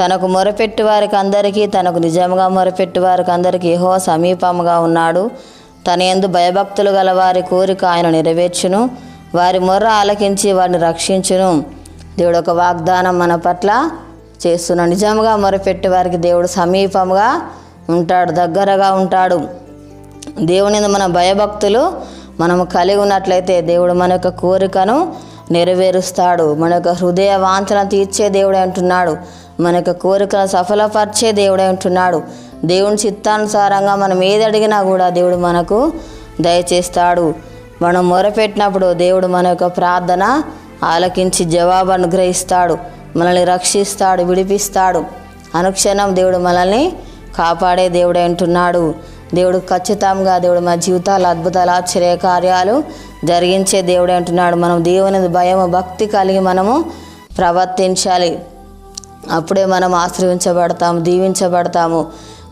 తనకు మొరపెట్టు వారికి అందరికీ తనకు నిజంగా మొరపెట్టు వారికి అందరికీ యహో సమీపముగా ఉన్నాడు. తన ఎందు భయభక్తులు గల వారి కోరిక ఆయన నెరవేర్చును. వారి మొర్ర ఆలకించి వారిని రక్షించును. దేవుడు ఒక వాగ్దానం మన పట్ల చేస్తున్నాడు నిజంగా మొరపెట్టే వారికి దేవుడు సమీపంగా ఉంటాడు దగ్గరగా ఉంటాడు. దేవుని మన భయభక్తులు మనము కలిగి ఉన్నట్లయితే దేవుడు మన యొక్క కోరికను నెరవేరుస్తాడు. మన యొక్క హృదయ వాంఛన తీర్చే దేవుడే అంటున్నాడు మన యొక్క కోరికను సఫలపరిచే దేవుడే అంటున్నాడు దేవుని చిత్తానుసారంగా మనం ఏది అడిగినా కూడా దేవుడు మనకు దయచేస్తాడు. మనం మొరపెట్టినప్పుడు దేవుడు మన యొక్క ప్రార్థన ఆలకించి జవాబు అనుగ్రహిస్తాడు. మనల్ని రక్షిస్తాడు విడిపిస్తాడు. అనుక్షణం దేవుడు మనల్ని కాపాడే దేవుడే అంటున్నాడు దేవుడు ఖచ్చితంగా దేవుడు మన జీవితాలు అద్భుతాలు ఆశ్చర్య కార్యాలు జరిగించే దేవుడే అంటున్నాడు. మనం దేవుని భయము భక్తి కలిగి మనము ప్రవర్తించాలి. అప్పుడే మనం ఆశ్రయించబడతాము దీవించబడతాము.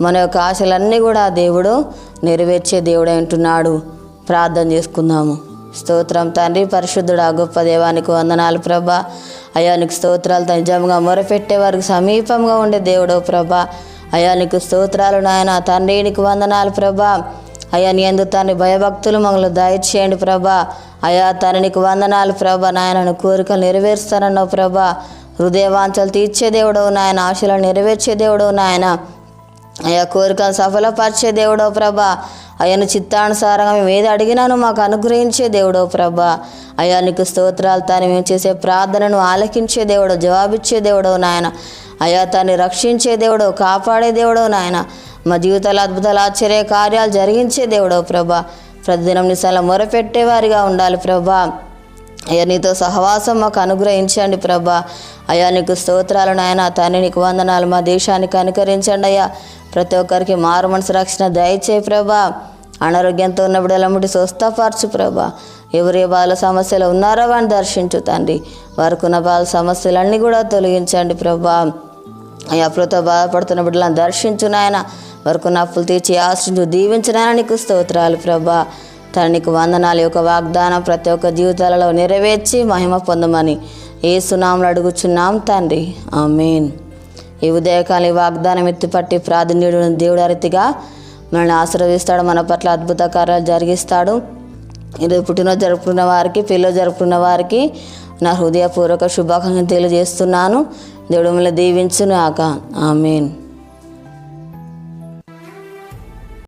మన యొక్క ఆశలన్నీ కూడా దేవుడు నెరవేర్చే దేవుడే అంటున్నాడు. ప్రార్థన చేసుకుందాము. స్తోత్రం తండ్రి పరిశుద్ధుడు ఆ గొప్ప దేవానికి వందనాలు ప్రభా. అయానికి స్తోత్రాలు నిజంగా మొరపెట్టే వారికి సమీపంగా ఉండే దేవుడు ప్రభా. అయా నీకు స్తోత్రాలు నాయన. తండ్రి నీకు వందనాలు ప్రభా. అయ్యా నీ ఎందు తండ్రి భయభక్తులు మమ్మల్ని దయచేయండి ప్రభా. అయ్యా తన నీకు వందనాలు ప్రభా. నాయన కోరికలు నెరవేరుస్తానన్నావు ప్రభా. హృదయవాంఛలు తీర్చే దేవుడవు నాయన. ఆశలు నెరవేర్చే దేవుడవు నాయన. అయ్యా కోరికలు సఫలపరిచే దేవుడో ప్రభా. ఆయన చిత్తానుసారంగా మేము ఏది అడిగినాను మాకు అనుగ్రహించే దేవుడో ప్రభా. అయా నీకు స్తోత్రాలు తాను మేము చేసే ప్రార్థనను ఆలకించే దేవుడో జవాబిచ్చే దేవుడో నాయన. అయ్యా తాన్ని రక్షించే దేవుడో కాపాడే దేవుడో నాయన. మా జీవితాల అద్భుతాలు ఆశ్చర్య కార్యాలు జరిగించే దేవుడో ప్రభా. ప్రతిదినం నిశాల మొరపెట్టేవారిగా ఉండాలి ప్రభా. అయ్యా నీతో సహవాసం మాకు అనుగ్రహించండి ప్రభా. అయ్యా నీకు స్తోత్రాలు నాయన. తండ్రి నీకు వందనాలు. మా దేశానికి అనుకరించండి అయ్యా. ప్రతి ఒక్కరికి మారు మనసు రక్షణ దయచే ప్రభా. అనారోగ్యంతో ఉన్న బిడ్డలముడి స్వస్థపరచు ప్రభా. ఎవరి బాల సమస్యలు ఉన్నారో వాడిని దర్శించు తండ్రి. వారికి ఉన్న బాల సమస్యలన్నీ కూడా తొలగించండి ప్రభా. అయ్యా అప్పులతో బాధపడుతున్న బిడ్డలను దర్శించు నాయన. వరకు అప్పులు తీర్చి ఆశ్రయించు దీవించినాయన నీకు స్తోత్రాలు ప్రభా. తండ్రికి వందనాలు. యొక్క వాగ్దానం ప్రతి ఒక్క జీవితాలలో నెరవేర్చి మహిమ పొందమని ఏ సునాములు అడుగుచున్నాం తండ్రి. ఆమెన్. ఈ ఉదయకాలి వాగ్దానం ఎత్తిపట్టి ప్రాధాన్యుడు దేవుడు అరితిగా మనల్ని ఆశీర్వదిస్తాడు మన పట్ల అద్భుత కార్యాలు జరిగిస్తాడు. ఈరోజు పుట్టినరోజు జరుపుకున్న వారికి పిల్లలు జరుపుకున్న వారికి నా హృదయపూర్వక శుభాకాంక్షలు తెలియజేస్తున్నాను. దేవుడు మిమ్మల్ని దీవించును ఆక ఆమెన్.